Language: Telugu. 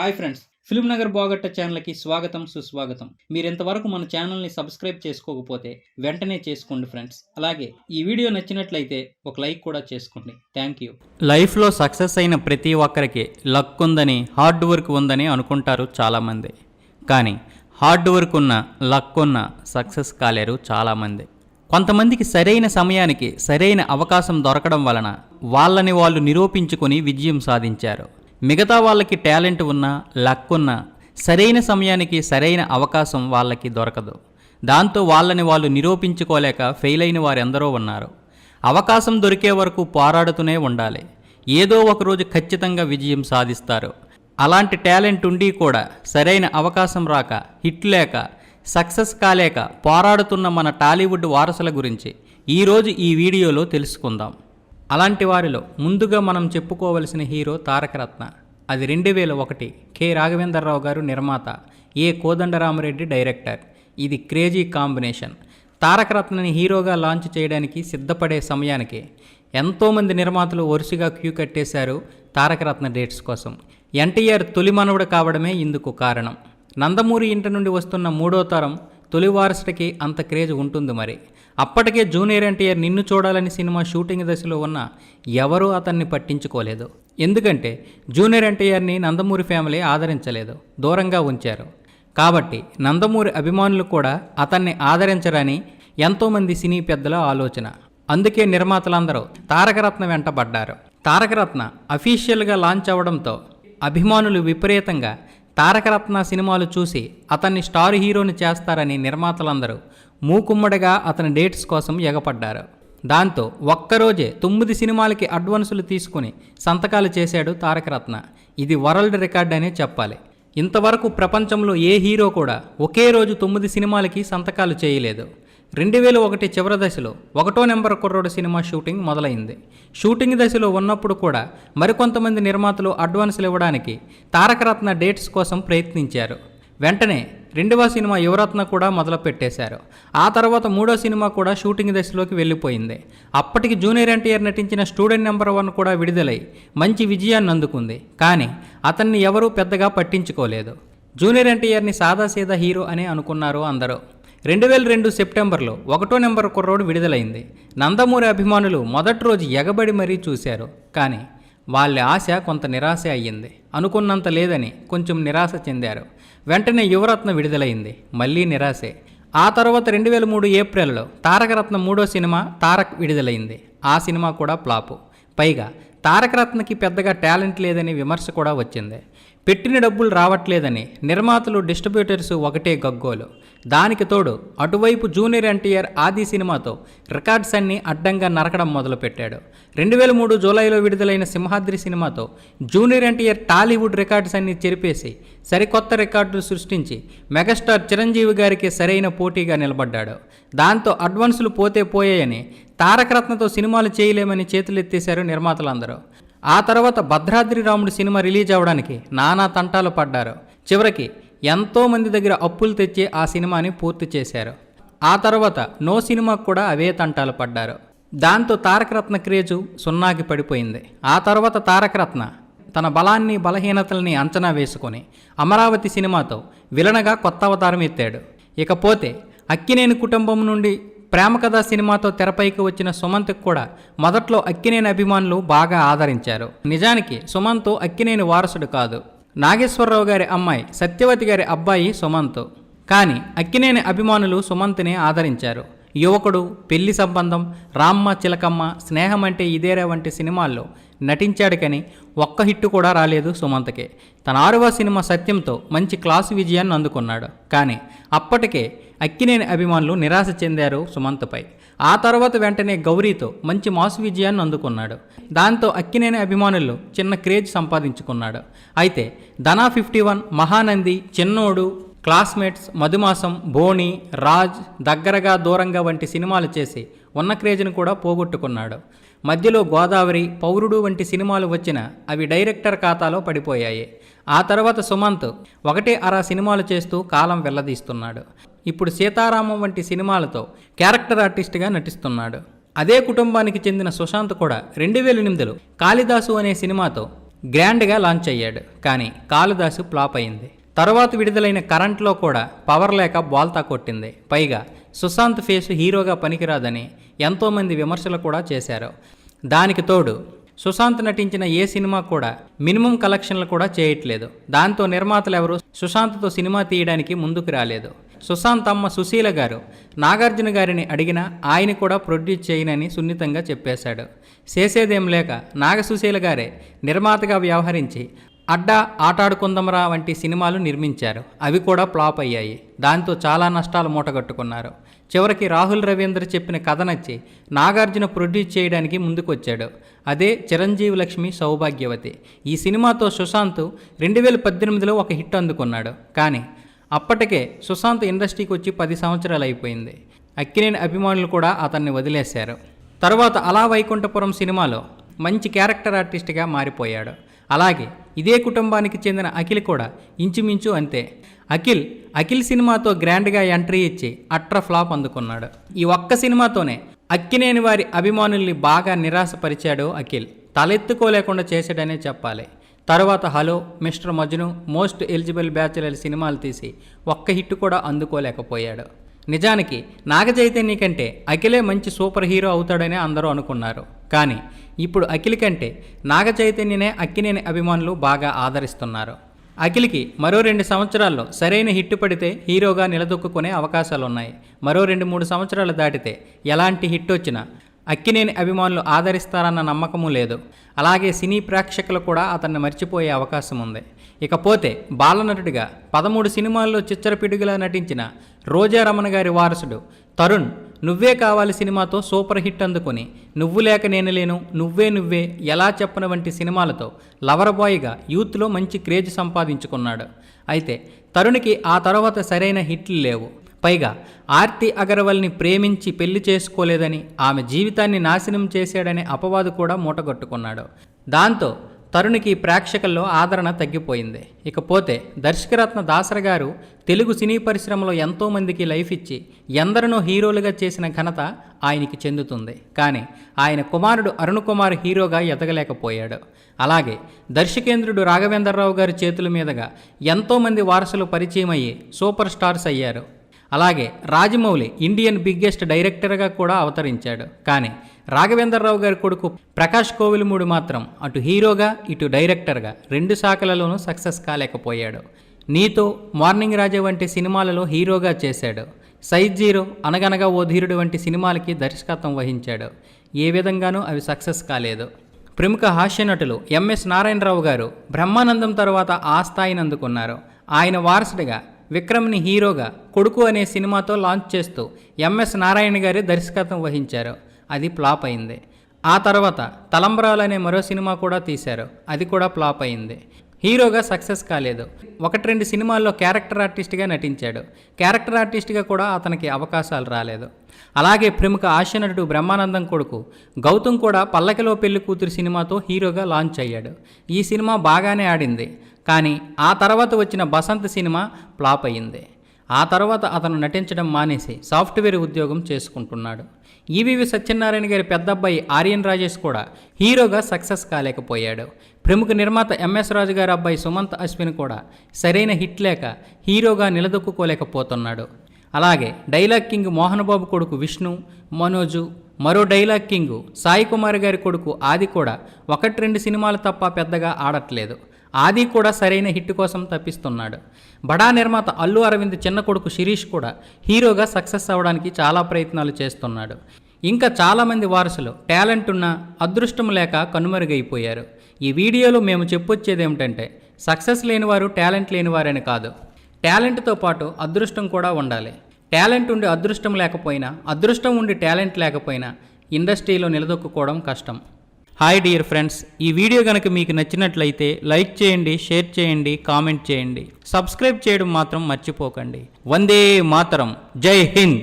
Hi friends. ఫిల్మ్ నగర్ బాగట్ట ఛానల్కి స్వాగతం సుస్వాగతం. మీరు ఇంతవరకు మన ఛానల్ని సబ్స్క్రైబ్ చేసుకోకపోతే వెంటనే చేసుకోండి ఫ్రెండ్స్. అలాగే ఈ వీడియో నచ్చినట్లయితే ఒక లైక్ కూడా చేసుకోండి. Thank you. లైఫ్లో సక్సెస్ అయిన ప్రతి ఒక్కరికి లక్ ఉందని హార్డ్ వర్క్ ఉందని అనుకుంటారు చాలామంది. కానీ హార్డ్ వర్క్ ఉన్న లక్ ఉన్న సక్సెస్ కాలేరు చాలామంది. కొంతమందికి సరైన సమయానికి సరైన అవకాశం దొరకడం వలన వాళ్ళని వాళ్ళు నిరూపించుకొని విజయం సాధించారు. మిగతా వాళ్ళకి టాలెంట్ ఉన్నా లక్ ఉన్నా సరైన సమయానికి సరైన అవకాశం వాళ్ళకి దొరకదు. దాంతో వాళ్ళని వాళ్ళు నిరూపించుకోలేక ఫెయిల్ అయిన వారెందరో ఉన్నారు. అవకాశం దొరికే వరకు పోరాడుతూనే ఉండాలి. ఏదో ఒకరోజు ఖచ్చితంగా విజయం సాధిస్తారు. అలాంటి టాలెంట్ ఉండి కూడా సరైన అవకాశం రాక హిట్ లేక సక్సెస్ కాలేక పోరాడుతున్న మన టాలీవుడ్ వారసుల గురించి ఈరోజు ఈ వీడియోలో తెలుసుకుందాం. అలాంటి వారిలో ముందుగా మనం చెప్పుకోవలసిన హీరో తారకరత్న. అది రెండు వేల ఒకటి కె రాఘవేంద్రరావు గారు నిర్మాత ఏ కోదండరామరెడ్డి డైరెక్టర్. ఇది క్రేజీ కాంబినేషన్. తారకరత్నని హీరోగా లాంచ్ చేయడానికి సిద్ధపడే సమయానికి. ఎంతోమంది నిర్మాతలు వరుసగా క్యూ కట్టేశారు తారకరత్న డేట్స్ కోసం. ఎన్టీఆర్ తొలి మనవుడు కావడమే ఇందుకు కారణం. నందమూరి ఇంటి నుండి వస్తున్న మూడో తరం తొలి వారసుడికి అంత క్రేజ్ ఉంటుంది మరి. అప్పటికే జూనియర్ ఎన్టీఆర్ నిన్ను చూడాలని సినిమా షూటింగ్ దశలో ఉన్న ఎవరూ అతన్ని పట్టించుకోలేదు. ఎందుకంటే జూనియర్ ఎన్టీఆర్ని నందమూరి ఫ్యామిలీ ఆదరించలేదు. దూరంగా ఉంచారు. కాబట్టి నందమూరి అభిమానులు కూడా అతన్ని ఆదరించరని ఎంతోమంది సినీ పెద్దల ఆలోచన. అందుకే నిర్మాతలందరూ తారకరత్న వెంటబడ్డారు. తారకరత్న అఫీషియల్గా లాంచ్ అవ్వడంతో అభిమానులు విపరీతంగా తారకరత్న సినిమాలు చూసి అతన్ని స్టార్ హీరోని చేస్తారని నిర్మాతలందరూ మూకుమ్మడిగా అతని డేట్స్ కోసం ఎగపడ్డారు. దాంతో ఒక్కరోజే తొమ్మిది సినిమాలకి అడ్వాన్సులు తీసుకుని సంతకాలు చేశాడు తారకరత్న ఇది వరల్డ్ రికార్డ్ అనే చెప్పాలి. ఇంతవరకు ప్రపంచంలో ఏ హీరో కూడా ఒకే రోజు తొమ్మిది సినిమాలకి సంతకాలు చేయలేదు. రెండు వేల ఒకటి చివరి దశలో ఒకటో నెంబర్ కుర్రోడు సినిమా షూటింగ్ మొదలైంది. షూటింగ్ దశలో ఉన్నప్పుడు కూడా మరికొంతమంది నిర్మాతలు అడ్వాన్సులు ఇవ్వడానికి తారకరత్న డేట్స్ కోసం ప్రయత్నించారు. వెంటనే రెండవ సినిమా యువరత్న కూడా మొదలు పెట్టేశారు ఆ తర్వాత మూడో సినిమా కూడా షూటింగ్ దశలోకి వెళ్ళిపోయింది. అప్పటికి జూనియర్ ఎన్టీఆర్ నటించిన స్టూడెంట్ నెంబర్ వన్ కూడా విడుదలై మంచి విజయాన్ని అందుకుంది. కానీ అతన్ని ఎవరూ పెద్దగా పట్టించుకోలేదు. జూనియర్ ఎన్టీఆర్ని సాదాసీదా హీరో అని అనుకున్నారు అందరూ. రెండు వేల రెండు సెప్టెంబర్లో ఒకటో నెంబర్ కుర్రోడు విడుదలైంది. నందమూరి అభిమానులు మొదటి రోజు ఎగబడి మరీ చూశారు. కానీ వాళ్ళ ఆశ కొంత నిరాశ అయ్యింది. అనుకున్నంత లేదని కొంచెం నిరాశ చెందారు. వెంటనే యువరత్న విడుదలైంది. మళ్ళీ నిరాశే. ఆ తర్వాత రెండు వేల మూడు ఏప్రిల్లో తారకరత్న మూడో సినిమా తారక్ విడుదలైంది. ఆ సినిమా కూడా ఫ్లాపు. పైగా తారకరత్నకి పెద్దగా టాలెంట్ లేదని విమర్శ కూడా వచ్చింది. పెట్టిన డబ్బులు రావట్లేదని నిర్మాతలు డిస్ట్రిబ్యూటర్స్ ఒకటే గగ్గోలు. దానికి తోడు అటువైపు జూనియర్ ఎన్టీఆర్ ఆది సినిమాతో రికార్డ్స్ అన్ని అడ్డంగా నరకడం మొదలుపెట్టాడు. రెండు వేల మూడు జూలైలో విడుదలైన సింహాద్రి సినిమాతో జూనియర్ ఎన్టీఆర్ టాలీవుడ్ రికార్డ్స్ అన్ని చెరిపేసి సరికొత్త రికార్డులు సృష్టించి మెగాస్టార్ చిరంజీవి గారికి సరైన పోటీగా నిలబడ్డాడు. దాంతో అడ్వాన్సులు పోతే పోయాయని తారకరత్నతో సినిమాలు చేయలేమని చేతులెత్తేశారు నిర్మాతలందరూ. ఆ తర్వాత భద్రాద్రి రాముడు సినిమా రిలీజ్ అవ్వడానికి నానా తంటాలు పడ్డారు. చివరికి ఎంతోమంది దగ్గర అప్పులు తెచ్చి ఆ సినిమాని పూర్తి చేశారు. ఆ తర్వాత నో సినిమాకు కూడా అవే తంటాలు పడ్డారు. దాంతో తారకరత్న క్రేజు సున్నాకి పడిపోయింది. ఆ తర్వాత తారకరత్న తన బలాన్ని బలహీనతల్ని అంచనా వేసుకొని అమరావతి సినిమాతో విలనగా కొత్త అవతారం ఎత్తాడు. ఇకపోతే అక్కినేని కుటుంబం నుండి ప్రేమ కథ సినిమాతో తెరపైకి వచ్చిన సుమంత్కు కూడా మొదట్లో అక్కినేని అభిమానులు బాగా ఆదరించారు. నిజానికి సుమంత్ అక్కినేని వారసుడు కాదు. నాగేశ్వరరావు గారి అమ్మాయి సత్యవతి గారి అబ్బాయి సుమంత్. కానీ అక్కినేని అభిమానులు సుమంత్ని ఆదరించారు. యువకుడు పెళ్ళి సంబంధం రామ్మ చిలకమ్మ స్నేహం అంటే ఇదేరా వంటి సినిమాల్లో నటించాడు కానీ ఒక్క హిట్టు కూడా రాలేదు సుమంత్కి. తన ఆరవ సినిమా సత్యంతో మంచి క్లాసు విజయాన్ని అందుకున్నాడు. కానీ అప్పటికే అక్కినేని అభిమానులు నిరాశ చెందారు సుమంత్పై. ఆ తర్వాత వెంటనే గౌరీతో మంచి మాసు విజయాన్ని అందుకున్నాడు. దాంతో అక్కినేని అభిమానులు చిన్న క్రేజ్ సంపాదించుకున్నాడు. అయితే ధనా ఫిఫ్టీ వన్ మహానంది చిన్నోడు క్లాస్మేట్స్ మధుమాసం బోని రాజ్ దగ్గరగా దూరంగా వంటి సినిమాలు చేసి ఉన్న క్రేజ్ను కూడా పోగొట్టుకున్నాడు. మధ్యలో గోదావరి పౌరుడు వంటి సినిమాలు వచ్చిన అవి డైరెక్టర్ ఖాతాలో పడిపోయాయి. ఆ తర్వాత సుమంత్ ఒకటే అరా సినిమాలు చేస్తూ కాలం వెల్లదీస్తున్నాడు ఇప్పుడు సీతారామం వంటి సినిమాలతో క్యారెక్టర్ ఆర్టిస్ట్గా నటిస్తున్నాడు. అదే కుటుంబానికి చెందిన సుశాంత్ కూడా రెండు వేల ఎనిమిదిలో కాళిదాసు అనే సినిమాతో గ్రాండ్గా లాంచ్ అయ్యాడు. కానీ కాళిదాసు ఫ్లాప్ అయింది. తర్వాత విడుదలైన కరెంట్లో కూడా పవర్ లేక బాల్తా కొట్టింది. పైగా సుశాంత్ ఫేస్ హీరోగా పనికిరాదని ఎంతోమంది విమర్శలు కూడా చేశారు. దానికి తోడు సుశాంత్ నటించిన ఏ సినిమా కూడా మినిమం కలెక్షన్లు కూడా చేయట్లేదు. దాంతో నిర్మాతలు ఎవరు? సుశాంత్తో సినిమా తీయడానికి ముందుకు రాలేదు. సుశాంత్ అమ్మ సుశీల గారు నాగార్జున గారిని అడిగినా ఆయన కూడా ప్రొడ్యూస్ చేయనని సున్నితంగా చెప్పేశాడు. చేసేదేం లేక నాగసుశీల గారే నిర్మాతగా వ్యవహరించి అడ్డా ఆటాడుకుందమరా వంటి సినిమాలు నిర్మించారు. అవి కూడా ఫ్లాప్ అయ్యాయి. దాంతో చాలా నష్టాలు మూటగట్టుకున్నారు. చివరికి రాహుల్ రవీంద్ర చెప్పిన కథ నచ్చి నాగార్జున ప్రొడ్యూస్ చేయడానికి ముందుకొచ్చాడు. అదే చిరంజీవి లక్ష్మి సౌభాగ్యవతి. ఈ సినిమాతో సుశాంత్ రెండు వేల పద్దెనిమిదిలో ఒక హిట్ అందుకున్నాడు. కానీ అప్పటికే సుశాంత్ ఇండస్ట్రీకి వచ్చి పది సంవత్సరాలు అయిపోయింది. అక్కినేని అభిమానులు కూడా అతన్ని వదిలేశారు. తర్వాత అలా వైకుంఠపురం సినిమాలో మంచి క్యారెక్టర్ ఆర్టిస్ట్గా మారిపోయాడు. అలాగే ఇదే కుటుంబానికి చెందిన అఖిల్ కూడా ఇంచుమించు అంతే. అఖిల్ అఖిల్ సినిమాతో గ్రాండ్గా ఎంట్రీ ఇచ్చి అట్ర ఫ్లాప్ అందుకున్నాడు. ఈ ఒక్క సినిమాతోనే అక్కినేని వారి అభిమానుల్ని బాగా నిరాశపరిచాడు అఖిల్. తలెత్తుకోలేకుండా చేశాడనే చెప్పాలి. తర్వాత hello mister Majnu most eligible bachelor సినిమాలు తీసి ఒక్క హిట్ కూడా అందుకోలేకపోయాడు. నిజానికి నాగ చైతన్య కంటే అఖిలే మంచి సూపర్ హీరో అవుతాడని అందరూ అనుకున్నారు. కానీ ఇప్పుడు అఖిల్ కంటే నాగ చైతన్యనే అక్కినేని అభిమానులు బాగా ఆదరిస్తున్నారు. అఖిల్కి మరో రెండు సంవత్సరాల్లో సరైన హిట్ పడితే హీరోగా నిలదొక్కునే అవకాశాలున్నాయి. మరో రెండు మూడు సంవత్సరాలు దాటితే ఎలాంటి హిట్ వచ్చినా అక్కినేని అభిమానులు ఆదరిస్తారన్న నమ్మకము లేదు. అలాగే సినీ ప్రేక్షకులు కూడా అతన్ని మర్చిపోయే అవకాశం ఉంది. ఇకపోతే బాలనటుడిగా పదమూడు సినిమాల్లో చిచ్చరపిడుగులా నటించిన రోజా రమణ గారి వారసుడు తరుణ్ నువ్వే కావాలి సినిమాతో సూపర్ హిట్ అందుకొని నువ్వు లేక నేను లేను నువ్వే నువ్వే ఎలా చెప్పను వంటి సినిమాలతో లవర్ బాయ్గా యూత్లో మంచి క్రేజ్ సంపాదించుకున్నాడు. అయితే తరుణ్కి ఆ తర్వాత సరైన హిట్లు లేవు. పైగా ఆర్తి అగర్వాల్ని ప్రేమించి పెళ్ళి చేసుకోలేదని ఆమె జీవితాన్ని నాశనం చేశాడనే అపవాదు కూడా మూటగట్టుకున్నాడు. దాంతో తరుణికి ప్రేక్షకుల్లో ఆదరణ తగ్గిపోయింది. ఇకపోతే దర్శకరత్న దాసర గారు తెలుగు సినీ పరిశ్రమలో ఎంతోమందికి లైఫ్ ఇచ్చి ఎందరినో హీరోలుగా చేసిన ఘనత ఆయనకి చెందుతుంది. కానీ ఆయన కుమారుడు అరుణ్ కుమార్ హీరోగా ఎదగలేకపోయాడు. అలాగే దర్శకేంద్రుడు రాఘవేంద్రరావు గారి చేతుల మీదుగా ఎంతోమంది వారసులు పరిచయం అయ్యి సూపర్ స్టార్స్ అయ్యారు. అలాగే రాజమౌళి ఇండియన్ బిగ్గెస్ట్ డైరెక్టర్గా కూడా అవతరించాడు. కానీ రాఘవేంద్రరావు గారి కొడుకు ప్రకాష్ కోవిలమూడి మాత్రం అటు హీరోగా ఇటు డైరెక్టర్గా రెండు శాఖలలోనూ సక్సెస్ కాలేకపోయాడు. నీతో మార్నింగ్ రాజా వంటి సినిమాలలో హీరోగా చేశాడు. సైజ్ జీరో అనగనగా ఓ ధీరుడు వంటి సినిమాలకి దర్శకత్వం వహించాడు. ఏ విధంగానూ అవి సక్సెస్ కాలేదు. ప్రముఖ హాస్య నటులు ఎంఎస్ నారాయణరావు గారు బ్రహ్మానందం తర్వాత ఆ స్థాయిని అందుకున్నారు. ఆయన వారసుడిగా విక్రమ్ని హీరోగా కొడుకు అనే సినిమాతో లాంచ్ చేస్తూ ఎంఎస్ నారాయణ గారి దర్శకత్వం వహించారు. అది ఫ్లాప్ అయింది. ఆ తర్వాత తలంబ్రాలు అనే మరో సినిమా కూడా తీశారు. అది కూడా ఫ్లాప్ అయింది. హీరోగా సక్సెస్ కాలేదు. ఒకటి రెండు సినిమాల్లో క్యారెక్టర్ ఆర్టిస్ట్గా నటించాడు. క్యారెక్టర్ ఆర్టిస్ట్గా కూడా అతనికి అవకాశాలు రాలేదు. అలాగే ప్రముఖ ఆశనటుడు బ్రహ్మానందం కొడుకు గౌతమ్ కూడా పల్లకిలో పెళ్ళి కూతురు సినిమాతో హీరోగా లాంచ్ అయ్యాడు. ఈ సినిమా బాగానే ఆడింది. కానీ ఆ తర్వాత వచ్చిన బసంత్ సినిమా ఫ్లాప్ అయింది ఆ తర్వాత అతను నటించడం మానేసి సాఫ్ట్వేర్ ఉద్యోగం చేసుకుంటున్నాడు. ఈవీవి సత్యనారాయణ గారి పెద్దబ్బాయి ఆర్యన్ రాజేష్ కూడా హీరోగా సక్సెస్ కాలేకపోయాడు. ప్రముఖ నిర్మాత ఎంఎస్ రాజు గారి అబ్బాయి సుమంత్ అశ్విన్ కూడా సరైన హిట్ లేక హీరోగా నిలదొక్కుకోలేకపోతున్నాడు. అలాగే డైలాగ్ కింగ్ మోహన్ బాబు కొడుకు విష్ణు మనోజు మరో డైలాగ్ కింగ్ సాయి కుమార్ గారి కొడుకు ఆది కూడా ఒకటి రెండు సినిమాలు తప్ప పెద్దగా ఆడట్లేదు. ఆది కూడా సరైన హిట్ కోసం తప్పిస్తున్నాడు. బడా నిర్మాత అల్లు అరవింద్ చిన్న కొడుకు శిరీష్ కూడా హీరోగా సక్సెస్ అవ్వడానికి చాలా ప్రయత్నాలు చేస్తున్నాడు. ఇంకా చాలామంది వారసులు టాలెంట్ ఉన్న అదృష్టం లేక కనుమరుగైపోయారు. ఈ వీడియోలో మేము చెప్పొచ్చేది ఏమిటంటే సక్సెస్ లేనివారు టాలెంట్ లేనివారని కాదు. టాలెంట్తో పాటు అదృష్టం కూడా ఉండాలి. టాలెంట్ ఉండి అదృష్టం లేకపోయినా అదృష్టం ఉండి టాలెంట్ లేకపోయినా ఇండస్ట్రీలో నిలదొక్కుకోవడం కష్టం. హాయ్ డియర్ ఫ్రెండ్స్ ఈ వీడియో కనుక మీకు నచ్చినట్లయితే లైక్ చేయండి షేర్ చేయండి కామెంట్ చేయండి. సబ్స్క్రైబ్ చేయడం మాత్రం మర్చిపోకండి. వందే మాతరం. జై హింద్.